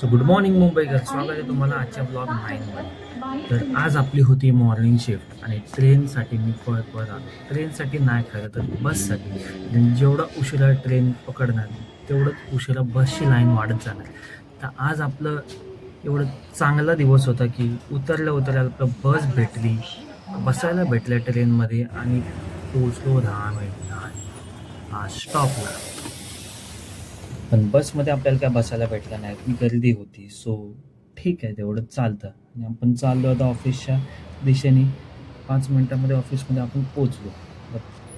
So good morning मुंबईकर स्वागत आहे तुम्हाला आजच्या ब्लॉग नाईनमध्ये तर आज आपली होती मॉर्निंग शिफ्ट आणि ट्रेनसाठी मी पळत पळत आलो ट्रेनसाठी नाही खरं तर बससाठी जेवढा उशिरा ट्रेन पकडणार तेवढंच उशिरा बसची लाईन वाढत जाणार तर आज आपलं एवढं चांगला दिवस होता की उतरल्या उतरल्या आपलं बस भेटली बसायला भेटल्या ट्रेनमध्ये आणि पोचलो दहा मिनिट हा स्टॉपला पण बसमध्ये आपल्याला काय बसायला भेटलं नाही. गर्दी होती. सो ठीक आहे तेवढं चालतं. आणि आपण चाललो आता ऑफिसच्या दिशेने. पाच मिनटामध्ये ऑफिसमध्ये आपण पोचलो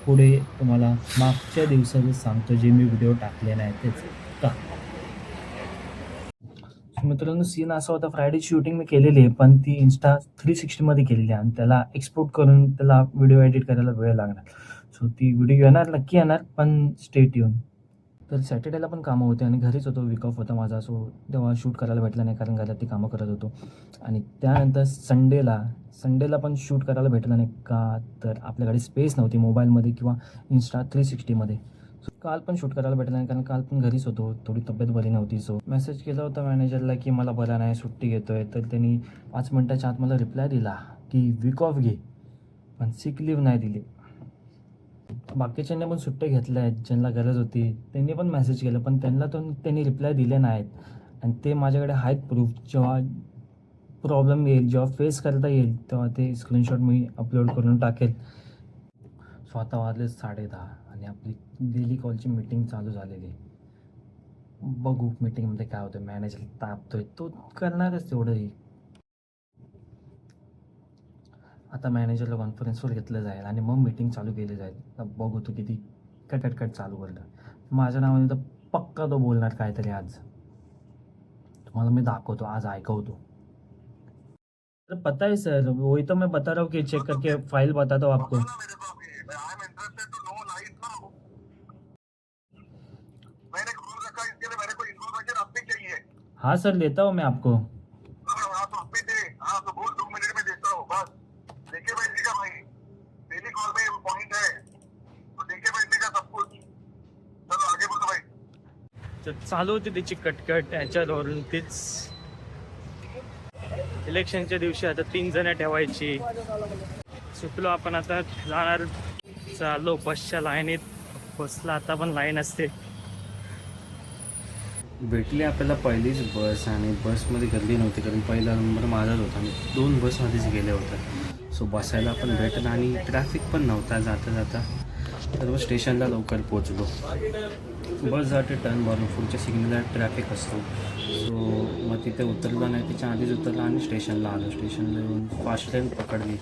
पुढे तुम्हाला मागच्या दिवसाचं सांगतो जे मी व्हिडिओ टाकले नाही तेच का? मित्रांनो सीन असा होता. फ्रायडे शूटिंग मी केलेली आहे पण ती इन्स्टा थ्री सिक्स्टीमध्ये केलेली आहे. आणि त्याला एक्सपोर्ट करून त्याला व्हिडिओ एडिट करायला वेळ लागणार. सो ती व्हिडिओ येणार नक्की येणार पण स्टेट येऊन तर सॅटर्डेला पण कामं होते आणि घरीच होतो. वीक ऑफ होता माझा. सो तेव्हा शूट करायला भेटलं नाही कारण घरात ती कामं करत होतो. आणि त्यानंतर संडेला संडेला पण शूट करायला भेटलं नाही का? तर आपल्याकडे स्पेस नव्हती मोबाईलमध्ये किंवा इन्स्टा थ्री सिक्स्टीमध्ये सो काल पण शूट करायला भेटलं नाही कारण काल पण घरीच होतो. थोडी तब्येत बरी नव्हती. सो मेसेज केला होता मॅनेजरला की मला बरा नाही सुट्टी घेतो आहे तर त्यांनी पाच मिनटाच्या आत मला रिप्लाय दिला की वीक ऑफ घे. पण सिक लिव्ह नाही दिली. बाकीच्यांनी पण सुट्ट्या घेतल्या आहेत ज्यांना गरज होती त्यांनी पण मेसेज केलं पण त्यांना तर त्यांनी रिप्लाय दिले नाहीत. आणि ते माझ्याकडे आहेत प्रूफ जेव्हा प्रॉब्लेम येईल जेव्हा फेस करता येईल तेव्हा ते स्क्रीनशॉट मी अपलोड करून टाकेल. स्वतः वाजले साडे दहा आणि आपली डेली कॉलची मीटिंग चालू झालेली बघू मीटिंगमध्ये काय होतं मॅनेजर तापतोय. तो करणारच तेवढंही आता मॅनेजरला कॉन्फरन्सवर घेतलं जाईल आणि मग मीटिंग चालू केली जाईल. बघू तो किती कट कट कट चालू करणार माझ्या नावाने तर पक्का तो बोलणार काहीतरी आज. तुम्हाला मी दाखवतो आज ऐकवतो. तर पता है सर वही तो मैं बता रहा हूँ कि चेक करके फाइल बताता हूँ आपको. हाँ सर लेता हूँ मैं आपको हाँ तो अब भी दे हाँ तो बोल दो मिनट में देता हूँ बस देखे बैठने का भाई डेली कॉल में पॉइंट है। तो देखे बैठने का सब कुछ। चलो आगे बोलो भाई। तर चालू होती त्याची कटकट त्याच्यावरून तीच. इलेक्शनच्या दिवशी आता तीन जण ठेवायची. सुटलो आपण आता जाणार चाललो बसच्या लाईनीत. बसला आता पण लाईन असते. भेटली आपल्याला पहिलीच बस आणि बसमध्ये गर्दी नव्हती कारण पहिला नंबर माझाच होता. आणि दोन बसमध्येच गेले होते. सो बसायला पण भेटलं आणि ट्रॅफिक पण नव्हता जाता जाता. सर्व स्टेशनला लवकर पोचलो बस जाते टर्न भरून पुढच्या सिग्नलला ट्रॅफिक असतो. सो मग तिथे उतरलो नाही तिच्या आधीच उतरलं आणि स्टेशनला आलो. स्टेशनला येऊन फास्ट ट्रेन पकडली.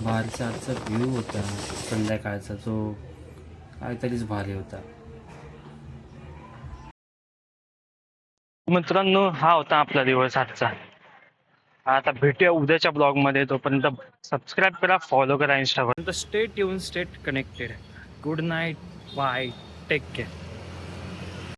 बाहेरचा आजचा व्ह्यू होता संध्याकाळचा. जो काहीतरीच भारी होता. मित्रांनो हा होता आपला दिवस आजचा. आता भेटूया उद्याच्या ब्लॉगमध्ये तोपर्यंत सबस्क्राईब करा फॉलो करा इंस्टावर स्टेट येऊन stay connected good night bye take care